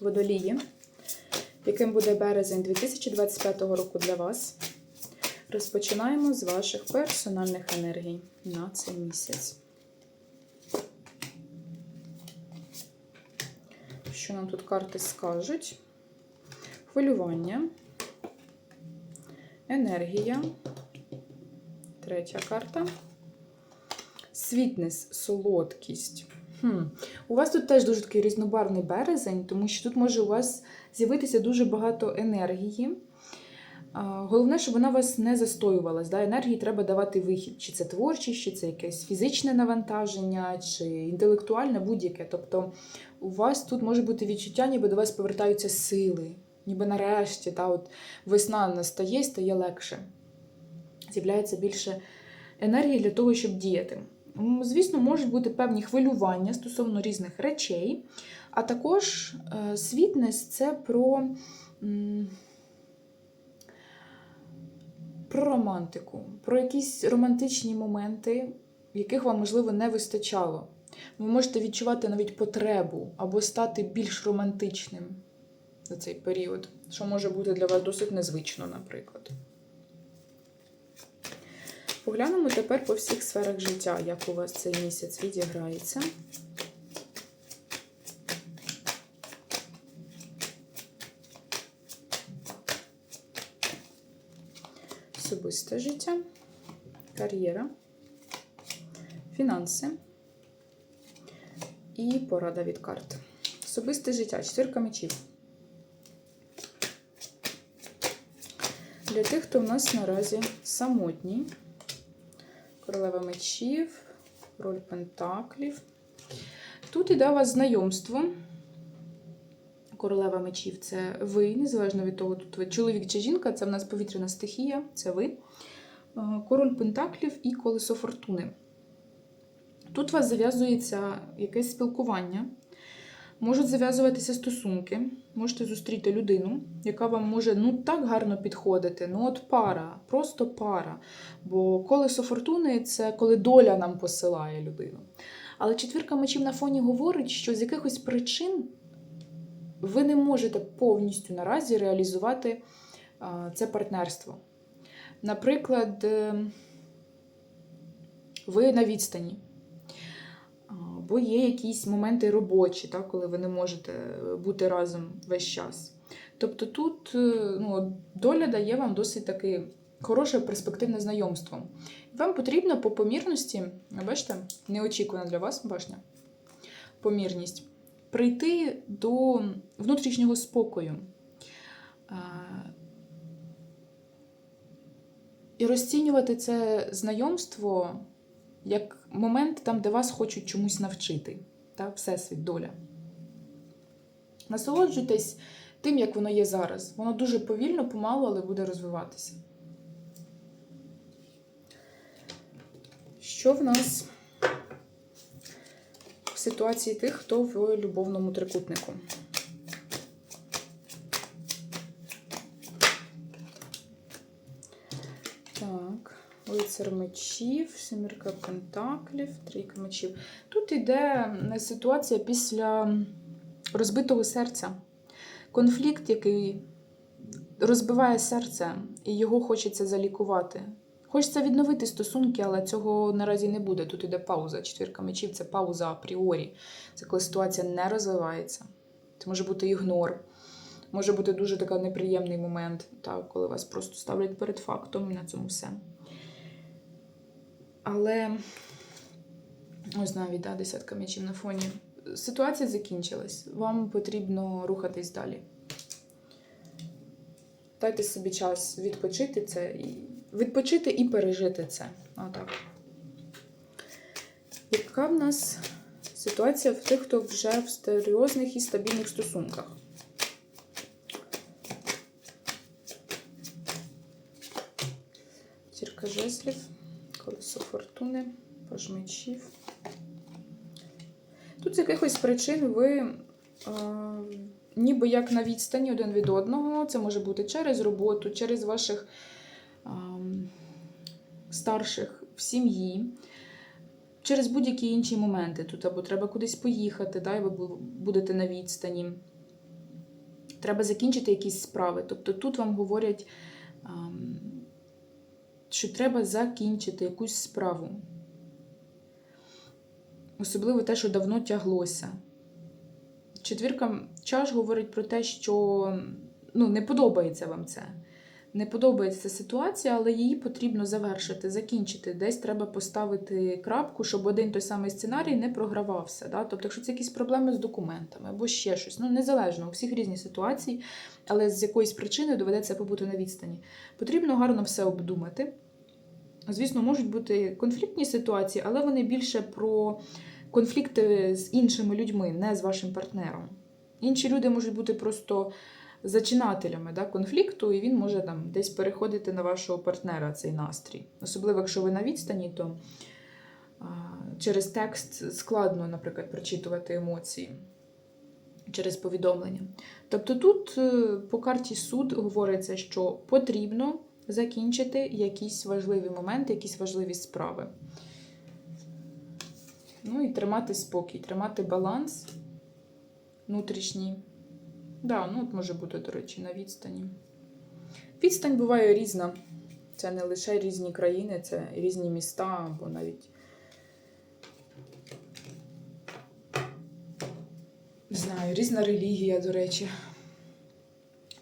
водолії, яким буде березень 2025 року для вас. Розпочинаємо з ваших персональних енергій на цей місяць. Що нам тут карти скажуть? Хвилювання, енергія, третя карта. Світнес, солодкість. Хм. У вас тут теж дуже такий різнобарвний березень, тому що тут може у вас з'явитися дуже багато енергії. Головне, щоб вона вас не застоювалась. Да? Енергії треба давати вихід. Чи це творчість, чи це якесь фізичне навантаження, чи інтелектуальне, будь-яке. Тобто у вас тут може бути відчуття, ніби до вас повертаються сили, ніби нарешті та, от весна настає, стає легше. З'являється більше енергії для того, щоб діяти. Звісно, можуть бути певні хвилювання стосовно різних речей, а також е, світнес це про, про романтику, про якісь романтичні моменти, яких вам, можливо, не вистачало. Ви можете відчувати навіть потребу або стати більш романтичним за цей період, що може бути для вас досить незвично, наприклад. Поглянемо тепер по всіх сферах життя, як у вас цей місяць відіграється. Особисте життя, кар'єра, фінанси і порада від карт. Особисте життя, четвірка мечів. Для тих, хто в нас наразі самотній. Королева мечів, роль пентаклів. Тут іде у вас знайомство. Королева мечів це ви, незалежно від того, тут ви чоловік чи жінка, це в нас повітряна стихія, це ви. Е, Король пентаклів і колесо фортуни. Тут у вас зав'язується якесь спілкування. Можуть зав'язуватися стосунки, можете зустріти людину, яка вам може ну так гарно підходити. Ну, от пара, просто пара. Бо колесо фортуни це коли доля нам посилає людину. Але четвірка мечів на фоні говорить, що з якихось причин ви не можете повністю наразі реалізувати це партнерство. Наприклад, е, ви на відстані. Бо є якісь моменти робочі, так, коли ви не можете бути разом весь час. Тобто тут е, ну, доля дає вам досить таке хороше перспективне знайомство. Вам потрібно по помірності, бачите, неочікувана для вас башня, помірність, прийти до внутрішнього спокою. І розцінювати це знайомство як момент там, де вас хочуть чомусь навчити. Та? Всесвіт, доля. Насолоджуйтесь тим, як воно є зараз. Воно дуже повільно, помалу, але буде розвиватися. Що в нас в ситуації тих, хто в любовному трикутнику? Так, лицар мечів, сімірка пентаклів, трійка мечів. Тут йде ситуація після розбитого серця. Конфлікт, який розбиває серце, і його хочеться залікувати. Хочеться відновити стосунки, але цього наразі не буде. Тут іде пауза. Четвірка мечів це пауза апріорі. Це коли ситуація не розвивається. Це може бути ігнор. Може бути дуже така неприємний момент, так, коли вас просто ставлять перед фактом і на цьому все. Але ось навіть да, десятка м'ячів на фоні. Ситуація закінчилась. Вам потрібно рухатись далі. Дайте собі час відпочити це і відпочити і пережити це. Отак. Яка в нас ситуація в тих, хто вже в серйозних і стабільних стосунках? Зірка жезлів, колесо фортуни, паж мечів. Тут з якихось причин ви е, ніби як на відстані один від одного. Це може бути через роботу, через ваших е, старших в сім'ї, через будь-які інші моменти. Тут або треба кудись поїхати, да, і ви будете на відстані. Треба закінчити якісь справи. Тобто тут вам говорять, ам, що треба закінчити якусь справу. Особливо те, що давно тяглося. Четвірка чаш говорить про те, що ну, не подобається вам це. Не подобається ця ситуація, але її потрібно завершити, закінчити. Десь треба поставити крапку, щоб один той самий сценарій не програвався. Да? Тобто, якщо це якісь проблеми з документами або ще щось, ну незалежно, у всіх різні ситуації, але з якоїсь причини доведеться побути на відстані. Потрібно гарно все обдумати. Звісно, можуть бути конфліктні ситуації, але вони більше про конфлікти з іншими людьми, не з вашим партнером. Інші люди можуть бути просто зачинателями да, конфлікту, і він може там десь переходити на вашого партнера цей настрій. Особливо, якщо ви на відстані, то а, через текст складно, наприклад, прочитувати емоції через повідомлення. Тобто тут е, по карті суд говориться, що потрібно закінчити якісь важливі моменти, якісь важливі справи. Ну і тримати спокій, тримати баланс внутрішній. Да, ну от може бути, до речі, на відстані. Відстань буває різна. Це не лише різні країни, це різні міста або навіть. Не знаю, різна релігія, до речі.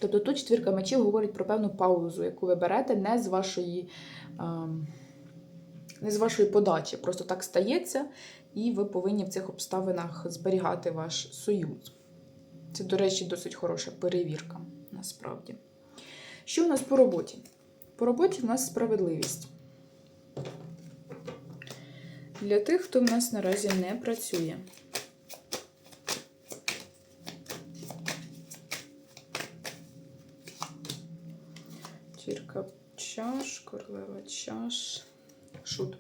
Тобто тут четвірка мечів говорить про певну паузу, яку ви берете не з вашої, ем, не з вашої подачі. Просто так стається, і ви повинні в цих обставинах зберігати ваш союз. Це, до речі, досить хороша перевірка, насправді. Що у нас по роботі? По роботі в нас справедливість. Для тих, хто в нас наразі не працює. Чаш, королева чаш, шут.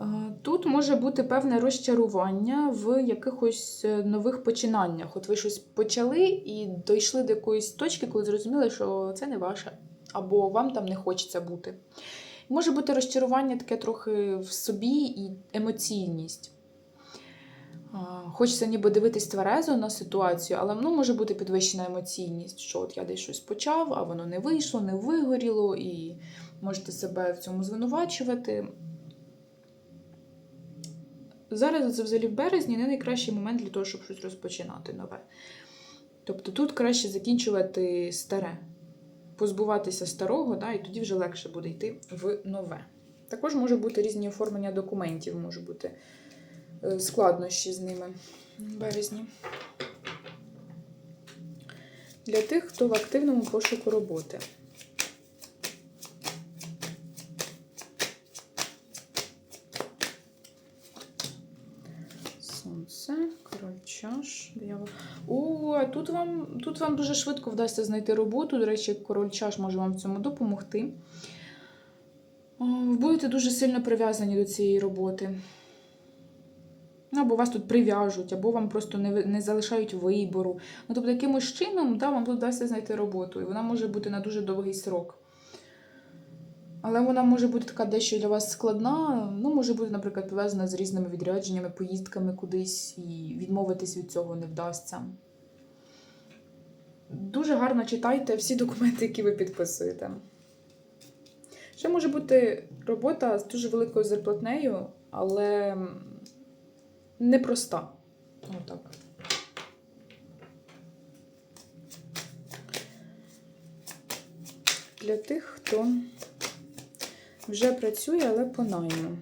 Е, Тут може бути певне розчарування в якихось е, нових починаннях. От ви щось почали і дійшли до якоїсь точки, коли зрозуміли, що це не ваше, або вам там не хочеться бути. Може бути розчарування таке трохи в собі і емоційність. Хочеться ніби дивитись тверезо на ситуацію, але ну, може бути підвищена емоційність, що от я десь щось почав, а воно не вийшло, не вигоріло, і можете себе в цьому звинувачувати. Зараз це взагалі в березні не найкращий момент для того, щоб щось розпочинати нове. Тобто тут краще закінчувати старе, позбуватися старого, да, і тоді вже легше буде йти в нове. Також може бути різні оформлення документів, може бути складнощі з ними в березні. Для тих, хто в активному пошуку роботи. Сонце, король чаш, диявол. О, тут вам, тут вам дуже швидко вдасться знайти роботу. До речі, король чаш може вам в цьому допомогти. Ви будете дуже сильно прив'язані до цієї роботи. Або вас тут прив'яжуть, або вам просто не, не залишають вибору. Ну, тобто, якимось чином да, вам вдасться знайти роботу, і вона може бути на дуже довгий срок. Але вона може бути така дещо для вас складна. Ну, може бути, наприклад, пов'язана з різними відрядженнями, поїздками кудись, і відмовитись від цього не вдасться. Дуже гарно читайте всі документи, які ви підписуєте. Ще може бути робота з дуже великою зарплатнею, але непроста. Отак. Для тих, хто вже працює, але по найму.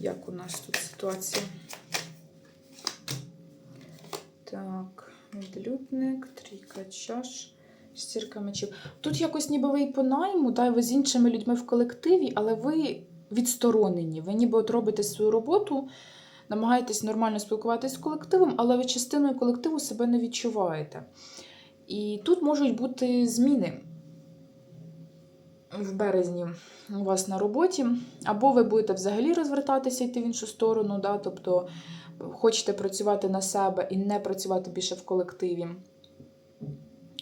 Як у нас тут ситуація? Так, відлюдник, трійка чаш, стірка мечів. Тут якось ніби ви і по найму, і ви з іншими людьми в колективі, але ви відсторонені. Ви ніби от робите свою роботу, намагаєтесь нормально спілкуватися з колективом, але ви частиною колективу себе не відчуваєте. І тут можуть бути зміни в березні у вас на роботі, або ви будете взагалі розвертатися йти в іншу сторону, да, тобто хочете працювати на себе і не працювати більше в колективі.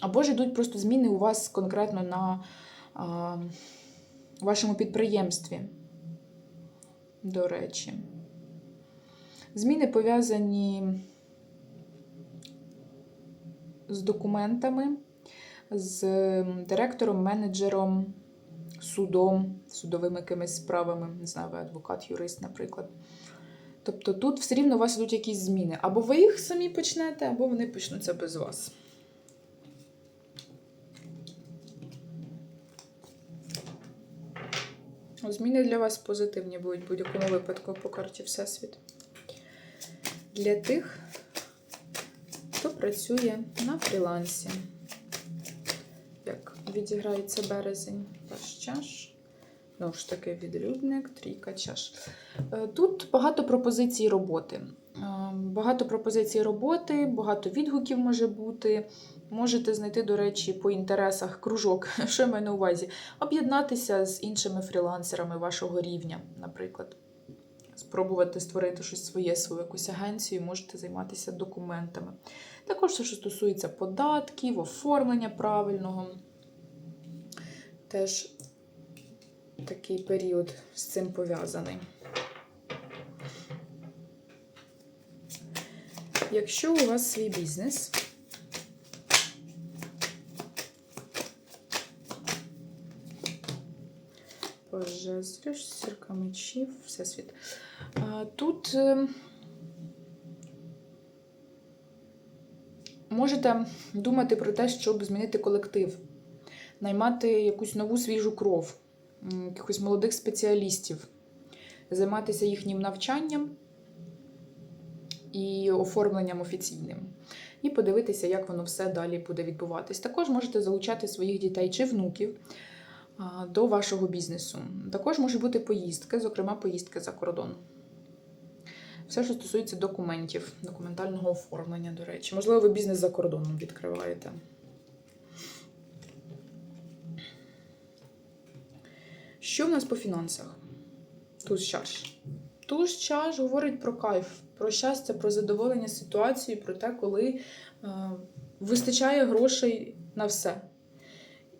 Або ж йдуть просто зміни у вас конкретно на а, вашому підприємстві. До речі. Зміни пов'язані з документами, з директором, менеджером, судом, судовими якимись справами, не знаю, ви адвокат, юрист, наприклад. Тобто тут все рівно у вас йдуть якісь зміни. Або ви їх самі почнете, або вони почнуться без вас. Зміни для вас позитивні будуть в будь-якому випадку по карті Всесвіт. Для тих, хто працює на фрілансі. Як відіграється березень, ваш чаш. Знову ж таки, відлюдник, трійка чаш. Е, Тут багато пропозицій роботи. Е, Багато пропозицій роботи, багато відгуків може бути. Можете знайти, до речі, по інтересах кружок, що я маю на увазі, об'єднатися з іншими фрілансерами вашого рівня, наприклад. Спробувати створити щось своє, свою якусь агенцію, можете займатися документами. Також все, що стосується податків, оформлення правильного. Теж такий період з цим пов'язаний. Якщо у вас свій бізнес, пожезлюш, сірка мечів, всесвіт. Тут е, можете думати про те, щоб змінити колектив, наймати якусь нову свіжу кров, якихось молодих спеціалістів, займатися їхнім навчанням і оформленням офіційним. І подивитися, як воно все далі буде відбуватись. Також можете залучати своїх дітей чи внуків до вашого бізнесу. Також можуть бути поїздки, зокрема поїздки за кордон. Все, що стосується документів, документального оформлення, до речі. Можливо, ви бізнес за кордоном відкриваєте. Що в нас по фінансах? Туз чаш. Туз чаш говорить про кайф, про щастя, про задоволення ситуацією, про те, коли е, вистачає грошей на все.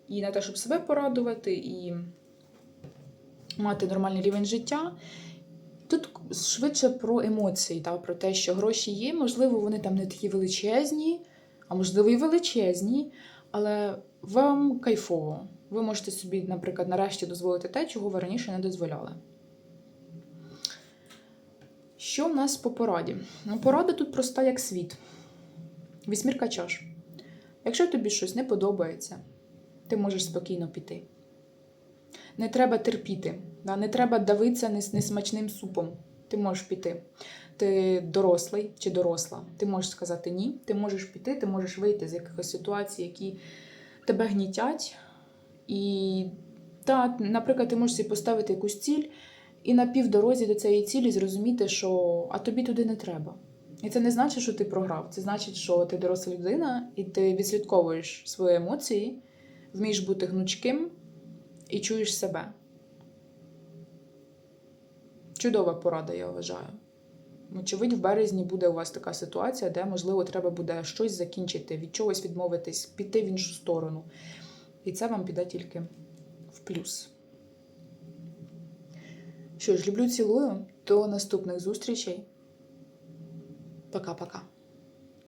І на те, щоб себе порадувати, і мати нормальний рівень життя. Тут швидше про емоції, та, про те, що гроші є, можливо, вони там не такі величезні, а можливо, і величезні, але вам кайфово. Ви можете собі, наприклад, нарешті дозволити те, чого ви раніше не дозволяли. Що в нас по пораді? Ну, порада тут проста, як світ. Вісьмірка чаш. Якщо тобі щось не подобається, ти можеш спокійно піти. Не треба терпіти, не треба давитися несмачним супом. Ти можеш піти. Ти дорослий чи доросла. Ти можеш сказати ні, ти можеш піти, ти можеш вийти з якихось ситуацій, які тебе гнітять. І, та, наприклад, ти можеш собі поставити якусь ціль і на півдорозі до цієї цілі зрозуміти, що а тобі туди не треба. І це не значить, що ти програв. Це значить, що ти доросла людина, і ти відслідковуєш свої емоції, вмієш бути гнучким і чуєш себе. Чудова порада, я вважаю. Очевидь, в березні буде у вас така ситуація, де, можливо, треба буде щось закінчити, від чогось відмовитись, піти в іншу сторону. І це вам піде тільки в плюс. Що ж, люблю, цілую. До наступних зустрічей. Пока-пока.